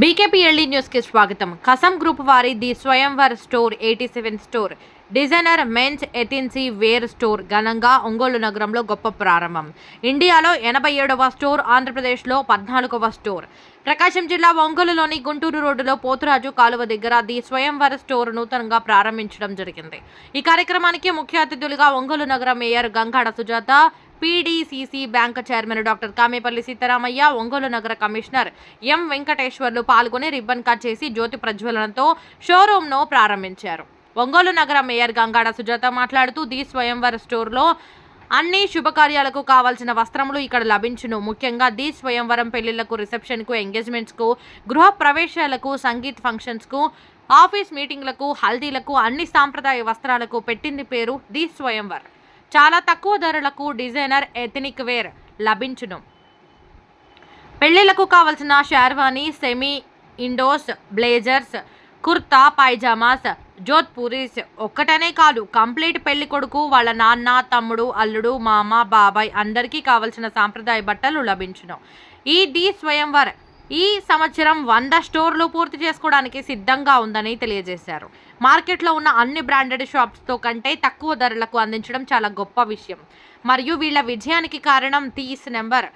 బీకేపీఎల్ఈ న్యూస్కి స్వాగతం. కసం గ్రూప్ వారి the Swayamvar store eighty seven store. Designer men's ethnic wear store ఘనంగా ఒంగోలు నగరంలో గొప్ప ప్రారంభం. ఇండియాలో ఎనభై ఏడవ స్టోర్ ఆంధ్రప్రదేశ్లో పద్నాలుగవ స్టోర్. ప్రకాశం జిల్లా ఒంగోలులోని గుంటూరు రోడ్డులో పోతురాజు కాలువ దగ్గర ది స్వయంవర స్టోర్ నూతనంగా ప్రారంభించడం జరిగింది. ఈ కార్యక్రమానికి ముఖ్య అతిథులుగా ఒంగోలు నగరం mayor Gangada Sujatha PDCC bank chairman doctor Kamepalli Seetharamaiah Ongole నగర కమిషనర్ ఎం వెంకటేశ్వర్లు పాల్గొని రిబ్బన్ కట్ చేసి జ్యోతి ప్రజ్వలనతో షోరూంను ప్రారంభించారు. ఒంగోలు నగర మేయర్ గంగాడ సుజాత మాట్లాడుతూ ది స్వయంవర స్టోర్లో అన్ని శుభకార్యాలకు కావాల్సిన వస్త్రములు ఇక్కడ లభించును. ముఖ్యంగా ది స్వయంవరం పెళ్ళిళ్ళకు రిసెప్షన్కు ఎంగేజ్మెంట్స్కు గృహ ప్రవేశాలకు సంగీత్ ఫంక్షన్స్కు ఆఫీస్ మీటింగ్లకు హల్దీలకు అన్ని సాంప్రదాయ వస్త్రాలకు పెట్టింది పేరు ది స్వయంవర్. చాలా తక్కువ ధరలకు డిజైనర్ ఎథనిక్ వేర్ లభించును. పెళ్ళిళ్ళకు కావలసిన sherwani semi ఇండోస్ blazers kurta pyjamas jodhpuris ఒక్కటనే కాదు కంప్లీట్ పెళ్ళి కొడుకు వాళ్ళ నాన్న తమ్ముడు అల్లుడు మామ బాబాయ్ అందరికీ కావలసిన సాంప్రదాయ బట్టలు లభించును. ఈ డి స్వయంవర్ ఈ సంవత్సరం వంద స్టోర్లు పూర్తి చేసుకోవడానికి సిద్ధంగా ఉందని తెలియజేశారు. మార్కెట్లో ఉన్న అన్ని బ్రాండెడ్ షాప్స్తో కంటే తక్కువ ధరలకు అందించడం చాలా గొప్ప విషయం. మరియు వీళ్ళ విజయానికి కారణం తీస్ నెంబర్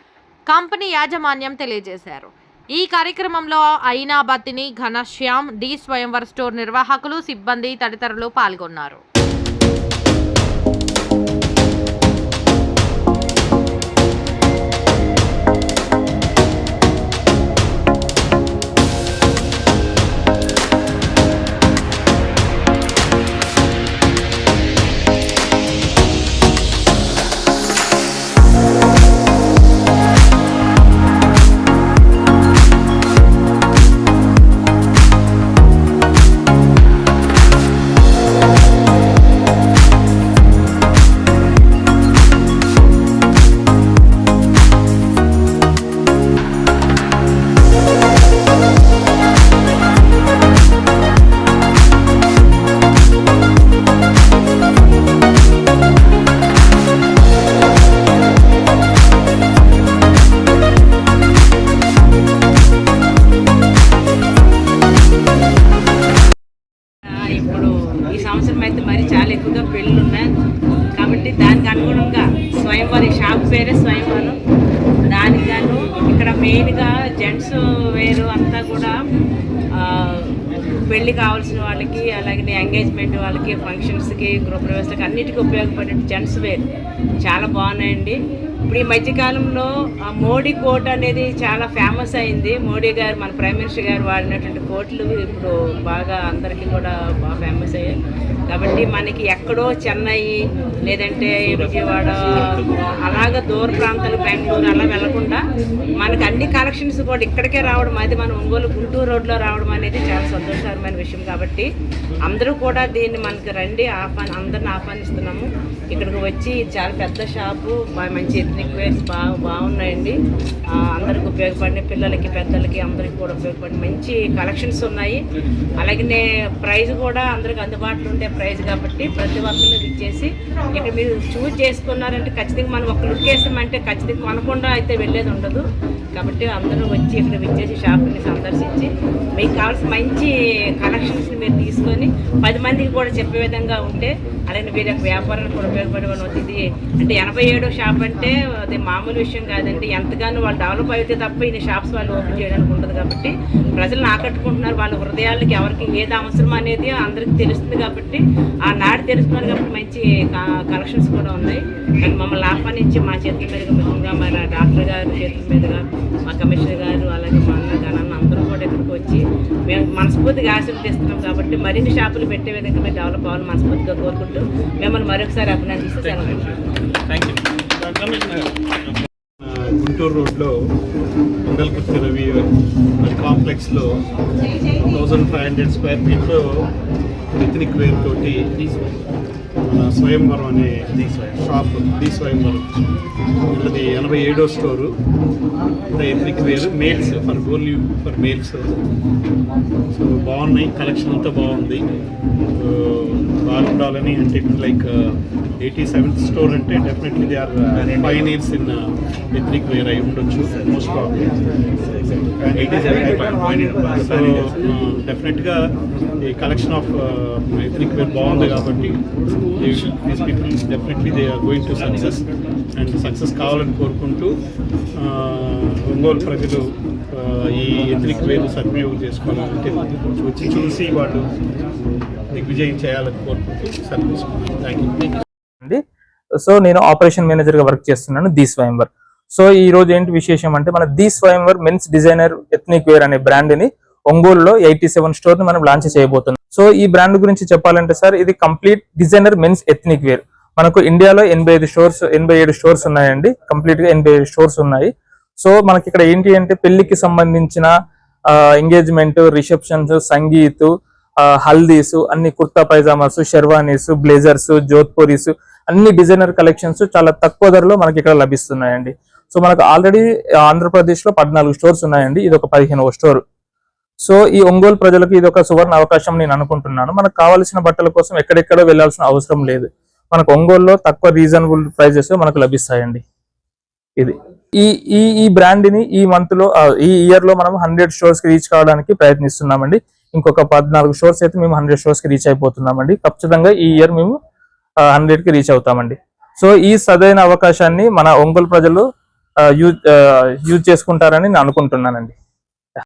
కంపెనీ యాజమాన్యం తెలియజేశారు. ఈ కార్యక్రమంలో అయినా బతిని ఘనశ్యామ్ డి స్వయంవర్ స్టోర్ నిర్వాహకులు సిబ్బంది తదితరులు పాల్గొన్నారు. దానికి అనుగుణంగా స్వయంవరి షాప్ పేరే స్వయంవరం. దానికి గాను ఇక్కడ మెయిన్గా జెంట్స్ వేరు అంతా కూడా పెళ్ళి కావాల్సిన వాళ్ళకి అలాగే ఎంగేజ్మెంట్ వాళ్ళకి ఫంక్షన్స్కి గృహప్రవేశాలకి అన్నిటికీ ఉపయోగపడే జెంట్స్ వేర్. చాలా బాగున్నాయండి. ఇప్పుడు ఈ మధ్యకాలంలో ఆ మోడీ కోట్ అనేది చాలా ఫేమస్ అయింది. మోడీ గారు మన ప్రైమ్ మినిస్టర్ గారు వాడినటువంటి కోట్లు ఇప్పుడు బాగా అందరికీ కూడా బాగా ఫేమస్ అయ్యాయి. కాబట్టి మనకి ఎక్కడో చెన్నై లేదంటే విజయవాడ అలాగ దూర ప్రాంతాలు బెంగళూరు అలా వెళ్ళకుండా మనకి అన్ని కలెక్షన్స్ కూడా ఇక్కడికే రావడం అది మన ఒంగోలు గుంటూరు రోడ్లో రావడం అనేది చాలా సంతోషకరమైన విషయం. కాబట్టి అందరూ కూడా దీన్ని మనకి రండి ఆహ్వాన్ అందరిని ఆహ్వానిస్తున్నాము. ఇక్కడికి వచ్చి చాలా పెద్ద షాపు మంచి రిక్వెస్ట్ బాగా బాగున్నాయండి. అందరికి ఉపయోగపడినాయి పిల్లలకి పెద్దలకి అందరికి కూడా ఉపయోగపడి మంచి కలెక్షన్స్ ఉన్నాయి. అలాగే ప్రైజ్ కూడా అందరికి అందుబాటులో ఉండే ప్రైజ్ కాబట్టి ప్రతి ఒక్కరు ఇచ్చేసి ఇక్కడ మీరు చూజ్ చేసుకున్నారంటే ఖచ్చితంగా మనం ఒక లుక్ వేసామంటే ఖచ్చితంగా కొనకుండా అయితే వెళ్ళేది ఉండదు. కాబట్టి అందరూ వచ్చి ఇక్కడ విచ్చేసి షాపుని సందర్శించి మీకు కావాల్సిన మంచి కలెక్షన్స్ని మీరు తీసుకొని పది మందికి కూడా చెప్పే విధంగా ఉంటే అలాగే వీరి యొక్క వ్యాపారానికి కూడా ఉపయోగపడే వాళ్ళు ఇది అంటే ఎనభై ఏడో షాప్ అంటే అది మామూలు విషయం కాదండి. ఎంతగానో వాళ్ళు డెవలప్ అయితే తప్ప ఈ షాప్స్ వాళ్ళు ఓపెన్ చేయడానికి ఉండదు కాబట్టి ప్రజలను ఆకట్టుకుంటున్నారు. వాళ్ళ హృదయాలకి ఎవరికి ఏది అవసరం అనేది అందరికీ తెలుస్తుంది కాబట్టి ఆ నాడు తెలుస్తున్నారు కాబట్టి మంచి కలెక్షన్స్ కూడా ఉన్నాయి. కానీ మమ్మల్ని ఆహ్వానించి మా చేతుల మీదుగా ముఖ్యంగా డాక్టర్ గారు చేతుల మీదుగా మా కమిషనర్ గారు అలాగే మా అన్న గణన్న అందరూ కూడా ఇక్కడికి వచ్చి మేము మనస్ఫూర్తిగా ఆశీర్వదిస్తున్నాం కాబట్టి మరిన్ని షాపులు పెట్టే విధంగా మేము డెవలప్ అవ్వాలని మనస్ఫూర్తిగా కోరుకుంటూ మిమ్మల్ని మరొకసారి అభినందిస్తూ సెలవు. థ్యాంక్ యూ గుంటూరు రోడ్లో మంగళకుర్తి రవి కాంప్లెక్స్లో థౌజండ్ ఫైవ్ హండ్రెడ్ స్క్వేర్ ఫీట్లో ఎథనిక్ వేర్ తోటి మన స్వయంవరం అనే షాప్ ది స్వయంవరం. వీళ్ళది ఎనభై ఏడో store. Ethnic wear. Males for only for males so బాగున్నాయి. కలెక్షన్ అంతా బాగుంది. బాగుండాలని అంటే లైక్ ఎయిటీ సెవెంత్ స్టోర్ అంటే definitely they are five years in ethnic wear అయి ఉండొచ్చు. మోస్ట్ ప్రాబ్లీ సో డెఫినెట్గా ఈ కలెక్షన్ ఆఫ్ ఎథనిక్ వేర్ బాగుంది కాబట్టి these people definitely they are going to success and success కావాలని కోరుకుంటూ ఒంగోలు ప్రజలు ఈ ఎథనిక్ వేలు సద్వినియోగం చేసుకోవాలంటే వచ్చి చూసి వాళ్ళు దిగ్విజయం చేయాలని కోరుకుంటూ సెలవు థ్యాంక్ యూ సో నేను ఆపరేషన్ మేనేజర్గా వర్క్ చేస్తున్నాను ది స్వయంవర్. సో ఈ రోజు ఏంటి విశేషం అంటే మన the Swayamvar men's designer ethnic wear అనే బ్రాండ్ని ఒంగోలులో ఎయిటీ సెవెన్ స్టోర్ని మనం లాంచ్ చేయబోతున్నాం. సో ఈ బ్రాండ్ గురించి చెప్పాలంటే సార్ ఇది complete designer men's ethnic wear. మనకు ఇండియాలో ఎనభై ఐదు స్టోర్స్ ఎనభై ఏడు స్టోర్స్ ఉన్నాయండి. కంప్లీట్గా ఎనభై ఏడు స్టోర్స్ ఉన్నాయి. సో మనకి ఇక్కడ ఏంటి అంటే పెళ్ళికి సంబంధించిన ఎంగేజ్మెంట్ రిసెప్షన్స్ సంగీత్ ఆ, హల్దీస్ అన్ని కుర్తా పైజామాస్ షెర్వానీస్ బ్లేజర్స్ జోధ్పూరీస్ అన్ని డిజైనర్ కలెక్షన్స్ చాలా తక్కువ ధరలో మనకి ఇక్కడ లభిస్తున్నాయండి. సో మనకు ఆల్రెడీ ఆంధ్రప్రదేశ్లో పద్నాలుగు స్టోర్స్ ఉన్నాయండి. ఇది ఒక పదిహేనవ స్టోర్. సో ఈ ఒంగోలు ప్రజలకు ఇది ఒక సువర్ణ అవకాశం నేను అనుకుంటున్నాను. మనకు కావాల్సిన బట్టల కోసం ఎక్కడెక్కడో వెళ్ళాల్సిన అవసరం లేదు. మనకు ఒంగోలులో తక్కువ రీజనబుల్ ప్రైజెస్ మనకు లభిస్తాయండి. ఇది. ఈ ఈ ఈ బ్రాండ్ని ఈ మంత్లో ఈ ఇయర్లో మనం హండ్రెడ్ షోస్కి రీచ్ కావడానికి ప్రయత్నిస్తున్నామండి. ఇంకొక పద్నాలుగు షోస్ అయితే మేము హండ్రెడ్ షోస్కి రీచ్ అయిపోతున్నామండి. ఖచ్చితంగా ఈ ఇయర్ మేము హండ్రెడ్కి రీచ్ అవుతామండి. సో ఈ సదైన అవకాశాన్ని మన ఒంగోలు ప్రజలు యూజ్ యూజ్ చేసుకుంటారని నేను అనుకుంటున్నానండి.